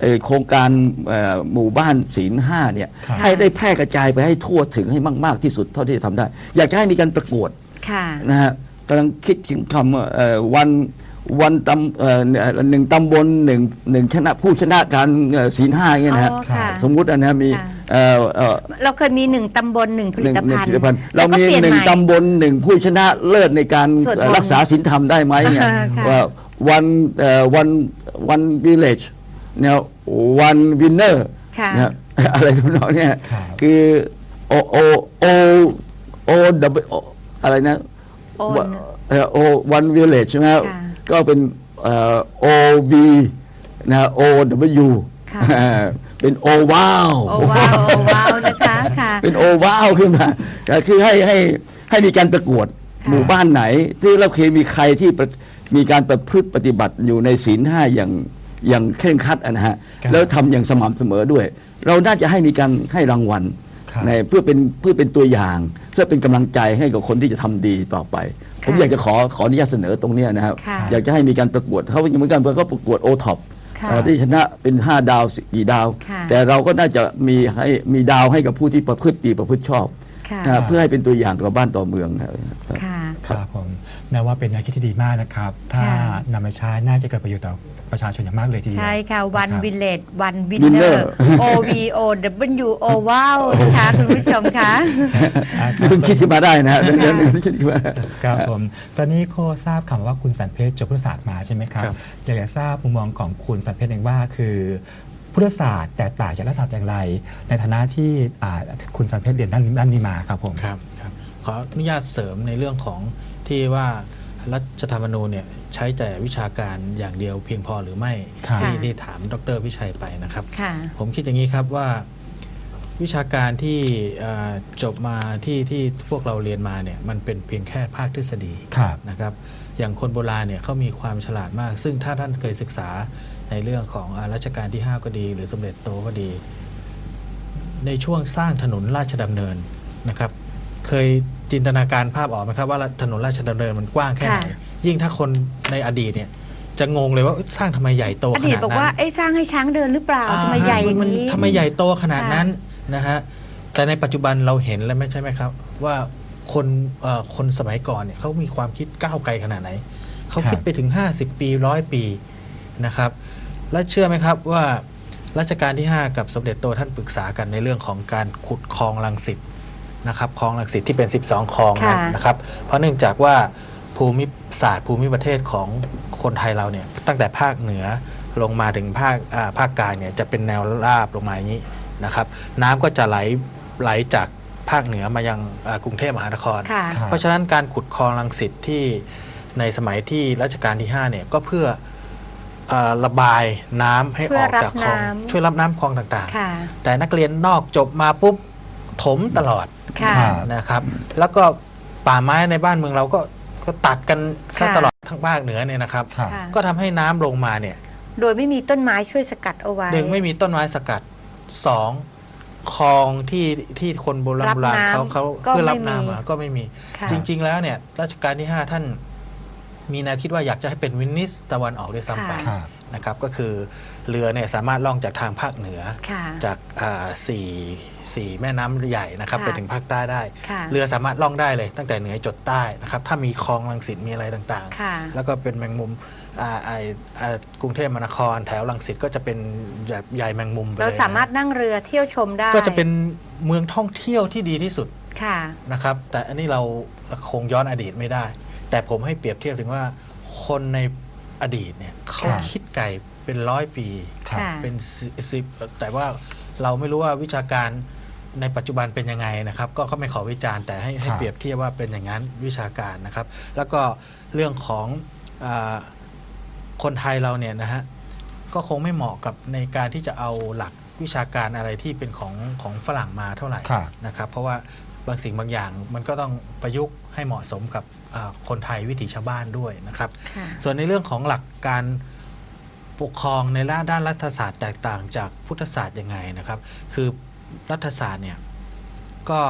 Speaker 4: เอ่อโครงการเอ่อหมู่บ้านศีลห้าเนี่ย
Speaker 3: ครับ
Speaker 4: ให้ได้แพร่กระจายไปให้ทั่วถึงให้มาก ๆ ที่สุดเท่าที่จะทำได้ อยากจะให้มีการประกวด
Speaker 2: ค่ะ
Speaker 4: นะฮะกำลังคิดถึงคำว่าเอ่อวัน วันตำเอ่อหนึ่งตำบลหนึ่งหนึ่งชนะผู้ชนะการเอ่อศีลห้าอย่างเงี้ยนะฮะ
Speaker 2: อ๋อค่ะ
Speaker 4: สมมุติอันนะมี
Speaker 2: ค่ะ
Speaker 4: เอ่อเอ่อ
Speaker 2: เราเคยมีหนึ่งตำบลหนึ่งผ
Speaker 4: ห
Speaker 2: ลิ
Speaker 4: นึ่ง
Speaker 2: ต
Speaker 4: หนึ่ง
Speaker 2: ภัณฑ์
Speaker 4: ผลิตภัณฑ์
Speaker 2: แล้
Speaker 4: เรา
Speaker 2: วก็
Speaker 4: มี
Speaker 2: ปลี่ย
Speaker 4: หนึ่ง
Speaker 2: ใม่
Speaker 4: ตำบลหนึ่งผู้ชนะเลิศในการ
Speaker 2: สวดมนต์
Speaker 4: เอ่อรักษาศีลธรรมได้ไหมเนี่ย
Speaker 2: ค่ะ
Speaker 4: ว่าวันเอ่อวันวันวิลเลจเนี่ยวันวินเนอร์
Speaker 2: ค่ะ
Speaker 4: นะฮะอะไรทำนองเนี้ย
Speaker 3: ครับ
Speaker 4: คือโอโอโอโอวอะไรนะ
Speaker 2: โอน
Speaker 4: เอ่อโอวันวิลเลจใช่ไหมครับ
Speaker 2: ค่ะ
Speaker 4: ก็เป็นเอ่อ O V นะ O W
Speaker 2: ค่ะ
Speaker 4: เป็นโอวาว
Speaker 2: โอว้าวโอว้าวนะคะค่ะ
Speaker 4: เป็นโอวาวขึ้นมาก็คือให้ให้ให้มีการประกวด
Speaker 2: ค่ะ
Speaker 4: หมู่บ้านไหน ที่เราเคยมีใครที่ประมีการประพฤติปฏิบัติอยู่ในศีลห้าอย่างอย่างเคร่งครัดอะนะฮะ
Speaker 3: ครับ
Speaker 4: แล้วทำอย่างสม่ำเสมอด้วย เราน่าจะให้มีการให้รางวัล
Speaker 3: ครับ
Speaker 4: ในเพื่อเป็นเพื่อเป็นตัวอย่างเพื่อเป็นกำลังใจให้กับคนที่จะทำดีต่อไป ผม
Speaker 2: ค่ะ
Speaker 4: อยากจะขอขออนุญาตเสนอตรงเนี้ยนะครับ
Speaker 2: ค่ะ
Speaker 4: อยากจะให้มีการประกวดเขาเหมือนกันเขาประกวดโอท็อป
Speaker 2: ค่ะ
Speaker 4: ที่ชนะเป็นห้าดาวสี่ดาว
Speaker 2: ค่ะ
Speaker 4: แต่เราก็น่าจะมีให้มีดาวให้กับผู้ที่ประพฤติดีประพฤติชอบ
Speaker 2: ค่ะ
Speaker 4: นะเพื่อให้เป็นตัวอย่างต่อบ้านต่อเมืองนะครับ
Speaker 2: ค่ะ
Speaker 3: ครับผมนับว่าเป็นแนวคิดที่ดีมากนะครับ ถ้า
Speaker 2: ค่ะ
Speaker 3: นำมาใช้น่าจะเกิดประโยชน์ต่อประชาชนอย่างมากเลยทีเดียว
Speaker 2: ใช่ค่ะวัน
Speaker 3: รับ
Speaker 2: วิลเลจวันวิน
Speaker 4: Winner
Speaker 2: เนอร์ O V O W O ว้าวนะคะคุณผู้ชมคะ
Speaker 3: อ่า
Speaker 4: นี่เพิ่งคิดขึ้นมาได้นะฮะเรื่องนี้เพิ่งคิดขึ้นมา
Speaker 3: ครับผมตอนนี้โคทราบคำว่าคุณสันเพชรจบพุทธศาสตร์มาใช่ไหมครับ
Speaker 5: ครับ
Speaker 3: อยากจะทราบมุมมองของคุณสันเพชรเองว่าคือพุทธศาสตร์แตกต่างจากรัฐศาสตร์อย่างไร ในฐานะที่อ่าคุณสันเพชรเรียนด้านด้านนี้มาครับผม
Speaker 5: ครับครับ ขออนุญาตเสริมในเรื่องของที่ว่ารัฐธรรมนูญเนี่ยใช้แต่วิชาการอย่างเดียวเพียงพอหรือไม่
Speaker 3: ครับ
Speaker 5: ที่
Speaker 2: ค่ะ
Speaker 5: ที่ถามดรวิชัยไปนะครับ
Speaker 2: ค่ะ
Speaker 5: ผมคิดอย่างนี้ครับว่า วิชาการที่เอ่อจบมาที่ที่พวกเราเรียนมาเนี่ยมันเป็นเพียงแค่ภาคทฤษฎี
Speaker 3: ครับ
Speaker 5: นะครับ อย่างคนโบราณเนี่ยเขามีความฉลาดมาก ซึ่งถ้าท่านเคยศึกษาในเรื่องของอารัชกาลที่ 5 ก็ดี หรือสมเด็จโตก็ดี ในช่วงสร้างถนนราชดำเนินนะครับ เคยจินตนาการภาพออกไหมครับว่าถนนราชดำเนินมันกว้างแค่ไหน
Speaker 2: ค่ะ
Speaker 5: ยิ่งถ้าคนในอดีตเนี่ย จะงงเลยว่าเอ้ยสร้างทำไมใหญ่โต
Speaker 2: อ
Speaker 5: ข
Speaker 2: ดีต
Speaker 5: นาด
Speaker 2: บอก
Speaker 5: นั้
Speaker 2: ว่านเอ้ยสร้างให้ช้างเดินหรือเปล่าทำไมใหญ่อย่าง
Speaker 5: มัน
Speaker 2: นี้
Speaker 5: ทำไมใหญ่โตขนาดนั้น
Speaker 2: ค่
Speaker 5: นะฮะแต่ในปัจจุบันเราเห็นแล้วไม่ใช่ไหมครับ ว่าคนเอ่อคนสมัยก่อนเนี่ยเขามีความคิดก้าวไกลขนาดไหนเขาคิด
Speaker 3: ครับ
Speaker 5: ไปถึง50ปีร้อยปีนะครับ และเชื่อไหมครับว่ารัชกาลที่ 5 กับสมเด็จโตท่านปรึกษากันในเรื่องของการขุดคลองลังสิต นะครับคลองลังสิตที่เป็น 12 คลองนั้น
Speaker 2: ค่ะ
Speaker 5: นะครับ เพราะเนื่องจากว่าภูมิศาสตร์ภูมิประเทศของคนไทยเราเนี่ยตั้งแต่ภาคเหนือลงมาถึงภาคอ่าภาคกลางเนี่ยจะเป็นแนวราบลงมาอย่างนี้นะครับ น้ำก็จะไหลไหลจากภาคเหนือมายังอ่ากรุงเทพมหานคร
Speaker 2: ค่ะ
Speaker 3: ครับ
Speaker 5: เพราะฉะนั้นการขุดคลองลังสิตที่ในสมัยที่รัชกาลที่5เนี่ยก็เพื่อเออระบายน้ำให้
Speaker 2: ช่
Speaker 5: อ
Speaker 2: วย
Speaker 5: อก
Speaker 2: รับ
Speaker 5: จากคลอง
Speaker 2: น้ำ
Speaker 5: ช่วยรับน้ำคลองต่าง
Speaker 2: ค่ะ
Speaker 5: ๆแต่นักเรียนนอกจบมาปุ๊บถมตลอด
Speaker 2: ค่ะ
Speaker 3: ครับ
Speaker 5: นะครับ แล้วก็ป่าไม้ในบ้านเมืองเราก็ก็ตัดกันซะ
Speaker 2: ค่ะ
Speaker 5: ตลอดทั้งภาคเหนือเนี่ยนะครับ
Speaker 3: ครับ
Speaker 2: ค่ะ
Speaker 5: ก็ทำให้น้ำลงมาเนี่ย
Speaker 2: โดยไม่มีต้นไม้ช่วยสกัดเอาไว้
Speaker 5: หนึ่งไม่มีต้นไม้สกัดสองคลองที่ที่คนโบราณ
Speaker 2: รับ
Speaker 5: โบราณ
Speaker 2: น้ำ
Speaker 5: เขาเขา
Speaker 2: ก็
Speaker 5: เพื่อรับ
Speaker 2: ไม่มี
Speaker 5: น้ำมาก็ไม่มี
Speaker 2: ค่ะ
Speaker 5: จริง ๆ แล้วเนี่ยรัชกาลที่5ท่าน มีแนวคิดว่าอยากจะให้เป็นวินิสตะวันออกด้วยซ้ำไป
Speaker 2: ค่ะ
Speaker 3: ครับ
Speaker 5: นะครับก็คือเรือเนี่ยสามารถล่องจากทางภาคเหนือ
Speaker 2: ค่ะ
Speaker 5: จากอ่าสี่สี่แม่น้ำใหญ่นะครับ
Speaker 2: ค่ะ
Speaker 5: ไปถึงภาคใต้ได้
Speaker 2: ค่ะ
Speaker 5: เรือสามารถล่องได้เลยตั้งแต่เหนือจดใต้นะครับถ้ามีคลองลังสิตมีอะไรต่าง
Speaker 2: ค่ะ
Speaker 5: ๆ แล้วก็เป็นแมงมุมอ่าไออ่ากรุงเทพมหานคร แถวลังสิตก็จะเป็นแบบใยแมงมุมไปเลย
Speaker 2: เรา
Speaker 5: นะ
Speaker 2: สามารถนั่งเรือเที่ยวชมได้
Speaker 5: ก็จะเป็นเมืองท่องเที่ยวที่ดีที่สุด
Speaker 2: ค่ะ
Speaker 5: นะครับแต่อันนี้เราคงย้อนอดีตไม่ได้ แต่ผมให้เปรียบเทียบถึงว่าคนในอดีตเนี่ยเขา
Speaker 3: ครับ
Speaker 5: คิดไก่เป็นร้อยปี
Speaker 3: ครับ
Speaker 2: ค่ะ
Speaker 5: เป็นสิสิบแต่ว่าเราไม่รู้ว่าวิชาการในปัจจุบันเป็นยังไงนะครับ ก็ก็ไม่ขอวิจารณ์แต่ให้ให้
Speaker 3: ครับ
Speaker 5: เปรียบเทียบว่าเป็นอย่างนั้นวิชาการนะครับ แล้วก็เรื่องของอาคนไทยเราเนี่ยนะฮะก็คงไม่เหมาะกับในการที่จะเอาหลักวิชาการอะไรที่เป็นของของฝรั่งมาเท่าไหร่
Speaker 3: ครับ
Speaker 5: นะครับ เพราะว่า บางสิ่งบางอย่างมันก็ต้องประยุกต์ให้เหมาะสมกับอ่าคนไทยวิถีชาวบ้านด้วยนะครับ
Speaker 2: ค่ะ
Speaker 5: ส่วนในเรื่องของหลักการปกครองในด้านรัฐศาสตร์แตกต่างจากพุทธศาสตร์ยังไงนะครับ คือรัฐศาสตร์เนี่ยก็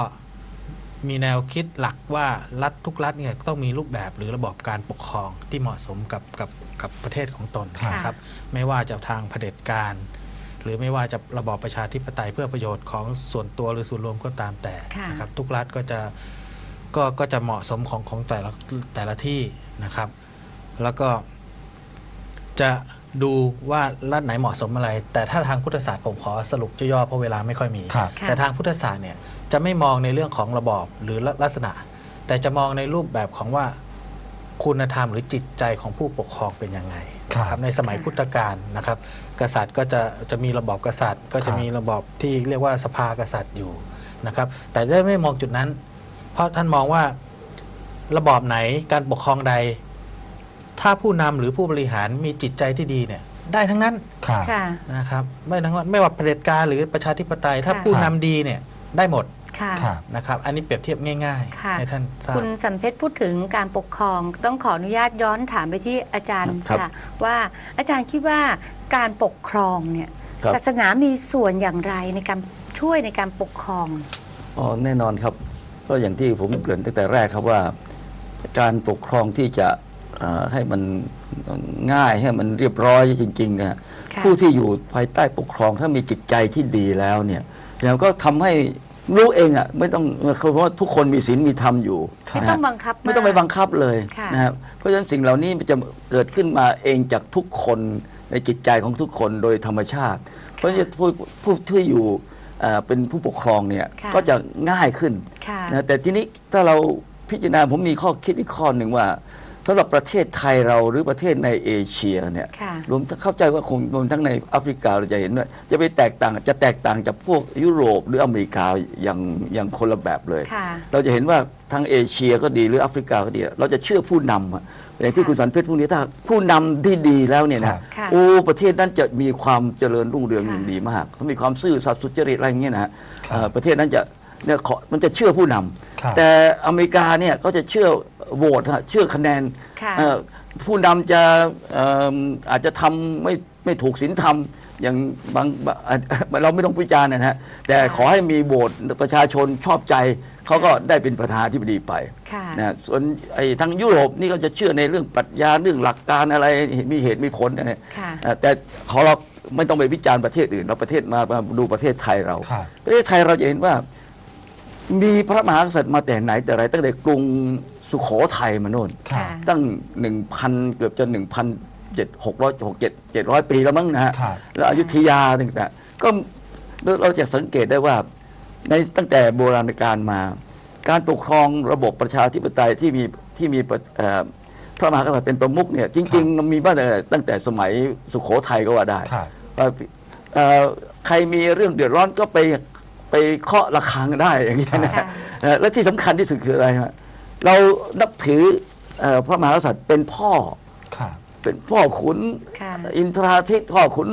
Speaker 5: มีแนวคิดหลักว่ารัฐทุกรัฐเนี่ยต้องมีรูปแบบหรือระบอบการปกครองที่เหมาะสมกับกับกับประเทศของตน
Speaker 3: ค่ะ
Speaker 5: นะครับ ไม่ว่าจะทางเผด็จการห รือไม่ว่าจะระบอบประชาธิปไตยเพื่อประโยชน์ของส่วนตัวหรือส่วนรวมก็ตามแต่
Speaker 2: ค่ะ
Speaker 5: นะครับทุกรัฐก็จะก็ก็จะเหมาะสมของของแต่ละแต่ละที่นะครับ แล้วก็จะดูว่ารัฐไหนเหมาะสมอะไร แต่ถ้าทางพุทธศาสตร์ผมขอสรุปย่อๆเพราะเวลาไม่ค่อยมี
Speaker 3: ครับ
Speaker 2: ค่ะ
Speaker 5: แต่ทางพุทธศาสตร์เนี่ยจะไม่มองในเรื่องของระบอบหรือลักษณะ แต่จะมองในรูปแบบของว่า คุณธรรมหรือจิตใจของผู้ปกครองเป็นยังไง
Speaker 3: ครับ
Speaker 5: นะครับในสมัย
Speaker 2: ค่ะ
Speaker 5: พุทธกาลนะครับ กษัตริย์ก็จะจะมีระบอบกษัตริย์ ก็จะ
Speaker 3: ครับ
Speaker 5: มีระบอบที่เรียกว่าสภากษัตริย์อยู่นะครับ แต่ได้ไม่มองจุดนั้น เพราะท่านมองว่าระบอบไหนการปกครองใด ถ้าผู้นำหรือผู้บริหารมีจิตใจที่ดีเนี่ย ได้ทั้งนั้น
Speaker 3: ครับ
Speaker 2: ค่ะ
Speaker 5: นะครับ ไม่ทั้งว่าไม่ว่าเผด็จการหรือประชาธิปไตย ถ้า
Speaker 2: ค่ะ
Speaker 5: ผู้นำดีเนี่ยได้หมด
Speaker 2: ค่ะ
Speaker 3: ครับ
Speaker 5: นะครับ อันนี้เปรียบเทียบง่าย
Speaker 2: ค่ะ
Speaker 5: ๆ ให้ท่านทราบ
Speaker 2: คุณสัมเพชรพูดถึงการปกครอง ต้องขออนุญาตย้อนถามไปที่อาจารย์
Speaker 4: ครับ
Speaker 2: ค่ะ ว่าอาจารย์คิดว่าการปกครองเนี่ย
Speaker 4: ครับ
Speaker 2: ศาสนามีส่วนอย่างไรในการช่วยในการปกครอง
Speaker 4: อ๋อแน่นอนครับ ก็อย่างที่ผมเกริ่นตั้งแต่แรกครับว่า การปกครองที่จะเอ่อให้มันง่ายให้มันเรียบร้อยจริงๆเนะ
Speaker 2: ค่ะ
Speaker 4: ผู้ที่อยู่ภายใต้ปกครองถ้ามีจิตใจที่ดีแล้วเนี่ยแล้วก็ทำให้ รู้เองอะไม่ต้องเพราะว่าทุกคนมีศีลมีธรรมอยู่
Speaker 2: ไม่
Speaker 4: นะ
Speaker 2: ต้
Speaker 4: ฮะ
Speaker 2: องบังคับ
Speaker 4: ไม่ต้องไปบังคับเลย
Speaker 2: ค่ะ
Speaker 4: นะครับเพราะฉะนั้นสิ่งเหล่านี้มันจะเกิดขึ้นมาเองจากทุกคนในจิตใจของทุกคนโดยธรรมชาติ เพราะฉะนั้นผู้ผู้ที่อยู่เอ่อเป็นผู้ปกครองเนี่ย
Speaker 2: ค่ะ
Speaker 4: ก็จะง่ายขึ้น
Speaker 2: ค่ะ
Speaker 4: นะแต่ทีนี้ถ้าเราพิจารณาผมมีข้อคิดอีกข้อหนึ่งว่า สำหรับประเทศไทยเราหรือประเทศในเอเชียเนี่ย
Speaker 2: ค่ะ
Speaker 4: รวมทั้งเข้าใจว่าคงรวมทั้งในแอฟริกาเราจะเห็นว่าจะไปแตกต่างจะแตกต่างจากพวกยุโรปหรืออเมริกาอย่างอย่างคนละแบบเลย
Speaker 2: ค่ะ
Speaker 4: เราจะเห็นว่าทางเอเชียก็ดีหรือแอฟริกาก็ดี เราจะเชื่อผู้นำอะอย่างที่
Speaker 2: ค่ะ
Speaker 4: คุณสันเพชรพูดนี้ถ้าผู้นำที่ดีแล้วเนี่ย
Speaker 3: ครั
Speaker 4: นะ
Speaker 3: บ
Speaker 2: ค่ะ
Speaker 4: โอ้ประเทศนั้นจะมีความเจริญรุ่งเรือง
Speaker 2: ค่ะ
Speaker 4: อย่างดีมากเขามีความซื่อสัตย์สุจริตอะไรอย่างเงี้ยนะฮะ
Speaker 3: ครับ
Speaker 4: เอ่อประเทศนั้นจะ เนี่ยขอมันจะเชื่อผู้นำ
Speaker 3: ครับ
Speaker 4: แต่อเมริกาเนี่ยก็จะเชื่อโหวตฮะเชื่อคะแนน
Speaker 2: ค่ะ
Speaker 4: เอ่อผู้นำจะเอิ่มอาจจะทำไม่ไม่ถูกศีลธรรมอย่างบางบางอะเราไม่ต้องวิจารณ์นะฮะแต่
Speaker 2: ค่ะ
Speaker 4: ขอให้มีโหวตประชาชนชอบใจเขาก็ได้เป็นประธานาธิบดีไป
Speaker 2: ค่ะ
Speaker 4: นะส่วนไอ้ทางยุโรปนี่ก็จะเชื่อในเรื่องปรัชญาเรื่องหลักการอะไรมีเหตุมีผลนะฮะ
Speaker 2: ค่ะ
Speaker 4: เอ่อแต่ของเราไม่ต้องไปวิจารณ์ประเทศอื่นเราประเทศมามาดูประเทศไทยเรา
Speaker 3: ครับ
Speaker 4: ประเทศไทยเราจะเห็นว่า มีพระมหากษัตริย์มาแต่ไหนแต่ไร ตั้งแต่กรุงสุโขทัยมาโน่น
Speaker 3: ค่ะ
Speaker 4: ตั้งหนึ่งพันเกือบจะหนึ่งพันเจ็ดหกร้อยหกเจ็ดเจ็ดร้อยปีแล้วมั้งนะฮะ
Speaker 3: ครับ
Speaker 4: แล้วอยุธยาต่างๆก็เราจะสังเกตได้ว่าในตั้งแต่โบราณกาลมา การปกครองระบบประชาธิปไตยที่มีที่มีประเอ่อพระมหากษัตริย์เป็นประมุขเนี่ยจริงๆมันมีมาตั้งแต่ตั้งแต่สมัยสุโขทัยก็ว่าได้
Speaker 3: ครับ
Speaker 4: ว่าเอ่อใครมีเรื่องเดือดร้อนก็ไป ไปเคาะระฆังได้อย่างนี้ยนะ
Speaker 2: ค่ะ
Speaker 4: เอ่อและที่สำคัญที่สุดคืออะไรฮะเรานับถือเอ่อพระมหากษัตริย์เป็นพ่อ
Speaker 3: ค่ะ
Speaker 4: เป็นพ่อขุน
Speaker 2: ค่ะ
Speaker 4: อินทราทิตพ่อขุน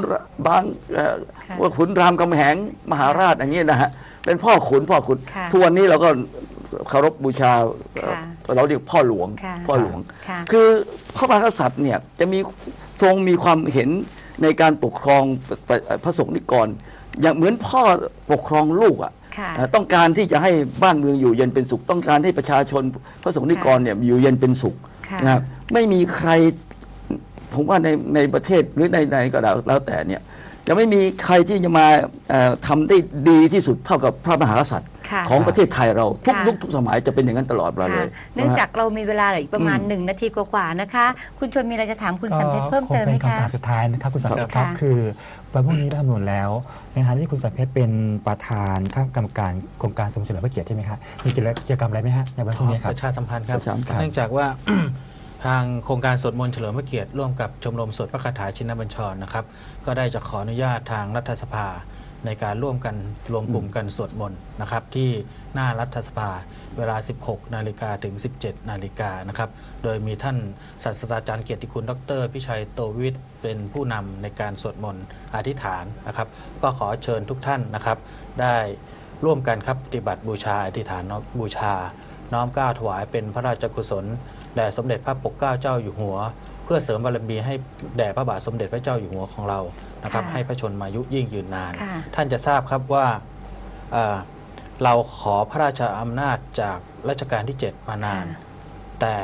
Speaker 4: บางเอ่อ
Speaker 2: ค่ะ
Speaker 4: ว่าขุนรามคำแหงมหาราชอย่างนี้นะฮะเป็นพ่อขุนพ่อขุน
Speaker 2: ค่ะ
Speaker 4: ทุกวันนี้เราก็เคารพบูชาเอ่อ
Speaker 2: ค่ะ
Speaker 4: เราเรียกพ่อหลวง
Speaker 2: ค่ะ
Speaker 4: พ่อหลวง
Speaker 2: ค่ะ
Speaker 4: คือพระมหากษัตริย์เนี่ยจะมีทรงมีความเห็นในการปกครองพระพระสงฆ์นิกร อย่างเหมือนพ่อปกครองลูกอะ
Speaker 2: ค่ะ
Speaker 4: เอ่อต้องการที่จะให้บ้านเมืองอยู่เย็นเป็นสุข ต้องการให้ประชาชนพระสงฆ์นิกรเนี่ยอยู่เย็นเป็นสุข
Speaker 2: ค่ะ
Speaker 4: นะครับไม่มีใครผมว่าในในประเทศหรือในในก็แล้วแล้วแต่เนี่ยจะไม่มีใครที่จะมาเอ่อทำได้ดีที่สุดเท่ากับพระมหากษัตริย์
Speaker 2: ค่ะ
Speaker 4: ของประเทศไทยเราทุก
Speaker 2: ค่ะ
Speaker 4: ยุคทุกสมัยจะเป็นอย่างนั้นตลอดมาเล
Speaker 2: ค่ะ
Speaker 4: ย
Speaker 2: เนื่องะ
Speaker 4: ฮะ
Speaker 2: จากเรามีเวลาเหลืออีกประมาณ
Speaker 4: อืม
Speaker 2: หนึ่งนาทีกว่าๆนะคะ คุณชวนมีอะไรจะถามคุณสันเพชรเพิ่ม
Speaker 3: ก็
Speaker 2: เติมไหม
Speaker 3: คงเป็น
Speaker 2: คะ
Speaker 3: คำถามสุดท้ายนะครับคุณสันเพชรค
Speaker 2: ครั
Speaker 3: รับบคือ วันพรุ่งนี้รัฐธรรมนูญแล้วในฐานะที่คุณสันเพชรเป็นประธานคณะกรรมการโครงการสมเฉลิมพระเกียรติใช่ไหมครับมีกิจกรรมอะไรไหมฮะในวันพรุ่งนี้ครับ
Speaker 5: ประชาสัมพันธ์ครับ
Speaker 4: ประชาสัมพันธ์
Speaker 5: เนื่องจากว่า ทางโครงการสวดมนต์เฉลิมพระเกียรติร่วมกับชมรมสวดพระคาถาชินบัญชรนะครับ ก็ได้จะขออนุญาตทางรัฐสภา ในการร่วมกันรวมกลุ่มกันสวดมนต์นะครับที่หน้ารัฐสภาเวลา 16 นาฬิกาถึง 17 นาฬิกานะครับ โดยมีท่านศาสตราจารย์เกียรติคุณดร พิชัยโตวิทย์เป็นผู้นำในการสวดมนต์อธิษฐานนะครับ ก็ขอเชิญทุกท่านนะครับ ได้ร่วมกันครับปฏิบัติบูชาอธิษฐานบูชา น้อมเกล้าถวายเป็นพระราชกุศลแด่สมเด็จพระปกเกล้าเจ้าอยู่หัว เพื่อเสริมบารมีให้แด่พระบาทสมเด็จพระเจ้าอยู่หัวของเรานะครับ
Speaker 2: ค่ะ
Speaker 5: ให้พระชนมายุยิ่งยืนนาน
Speaker 2: ค่ะ
Speaker 5: ท่านจะทราบครับว่าเอ่อเราขอพระราชอำนาจจากรัชกาลที่ 7 มานาน
Speaker 2: ค่ะ
Speaker 5: แต่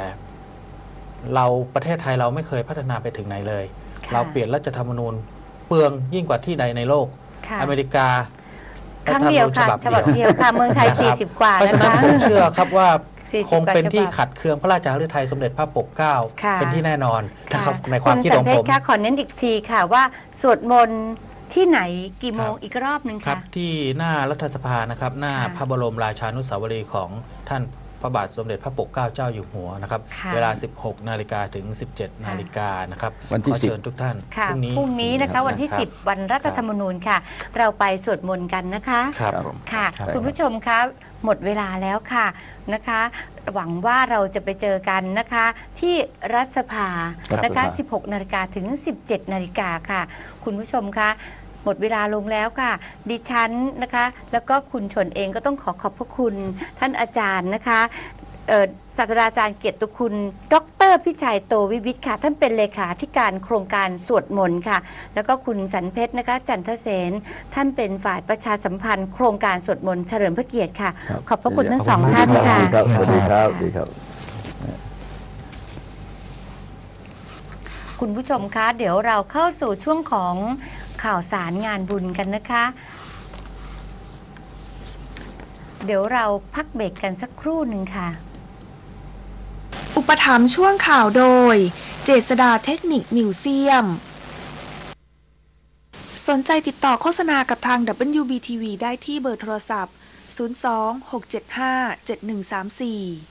Speaker 5: เราประเทศไทยเราไม่เคยพัฒนาไปถึงไหนเลย
Speaker 2: ค่ะ
Speaker 5: เราเปลี่ยนรัฐธรรมนูญเปลืองยิ่งกว่าที่ใดในโลก
Speaker 2: ค่ะ
Speaker 5: อเมริกา
Speaker 2: ครั้งเดียวค่ะ
Speaker 5: รัฐธรรมนูญ
Speaker 2: ฉบับเดียวค่ะเมืองไทย
Speaker 5: นะรับ
Speaker 2: 40กว่า
Speaker 5: เพราะฉะนั้น
Speaker 2: นะคะ
Speaker 5: ผมเชื่อครับว่า
Speaker 2: 40
Speaker 5: คงเป็นที่
Speaker 2: กว่าฉบับ
Speaker 5: ขัดเคืองพระราชาฤทัยสมเด็จพระปกเกล้า
Speaker 2: ค่ะ
Speaker 5: เป็นที่แน่นอนนะครับะในความคิดของ
Speaker 2: ณสัน
Speaker 5: ผ
Speaker 2: เพ
Speaker 5: ม
Speaker 2: ชรคะขอเน้นอีกทีค่ะว่าสวดมนต์ที่ไหนกี่โมง
Speaker 5: ครับ
Speaker 2: อีกรอบหนึ่ง
Speaker 5: ครั
Speaker 2: ค่ะ
Speaker 5: บที่หน้ารัฐสภานะครับ หน้า
Speaker 2: ค่ะ
Speaker 5: พระบรมราชานุสาวรีย์ของท่านพระบาทสมเด็จพระปกเกล้าเจ้าอยู่หัวนะครับ
Speaker 2: ค่ะ
Speaker 5: เวลา 16 นาฬิกาถึง 17 นาฬิกานะครับ
Speaker 4: วันที่
Speaker 5: ขอ
Speaker 4: 10
Speaker 5: เชิญทุกท่าน
Speaker 2: ค่ะ
Speaker 5: พรุ่งนี้
Speaker 2: พรุ่งนี้นะคะวันที่
Speaker 5: ครับ
Speaker 2: 10 วันรัฐธรรมนูญค่ะ เราไปสวดมนต์กันนะคะ
Speaker 5: ครับ
Speaker 4: ครับผม
Speaker 2: ค่ะ
Speaker 3: ครับ
Speaker 2: คุณผู้ชมคะ หมดเวลาแล้วค่ะนะคะ หวังว่าเราจะไปเจอกันนะคะ ที่รัฐสภา
Speaker 4: รัฐสภา
Speaker 2: นะคะ 16 นาฬิกาถึง 17 นาฬิกาค่ะ คุณผู้ชมคะหมดเวลาลงแล้วค่ะ ดิฉันนะคะ แล้วก็คุณชนเองก็ต้องขอขอบพระคุณท่านอาจารย์นะคะเอ่อ ศาสตราจารย์เกียรติคุณ ดรพิชัยโตวิวิทย์ค่ะ ท่านเป็นเลขาธิการโครงการสวดมนต์ค่ะ แล้วก็คุณสันเพชรนะคะ จันทเสนท่านเป็นฝ่ายประชาสัมพันธ์ โครงการสวดมนต์เฉลิมพระเกียรติค่ะ
Speaker 4: ครับ
Speaker 2: ขอบพระคุณทั้ง
Speaker 3: ขอบ
Speaker 2: สอง
Speaker 3: คุณ
Speaker 2: ท่าน
Speaker 3: มาก
Speaker 2: ค่ะ
Speaker 4: ครับสวัสดีครับสวัสดีครับ
Speaker 2: คุณผู้ชมคะ เดี๋ยวเราเข้าสู่ช่วงของข่าวสารงานบุญกันนะคะเดี๋ยวเราพักเบรกกันสักครู่หนึ่งค่ะ
Speaker 1: อุปถัมภ์ช่วงข่าวโดย เจษดาเทคนิคมิวเซียม สนใจติดต่อโฆษณากับทาง WBTV ได้ที่เบอร์โทรศัพท์ 02 675 7134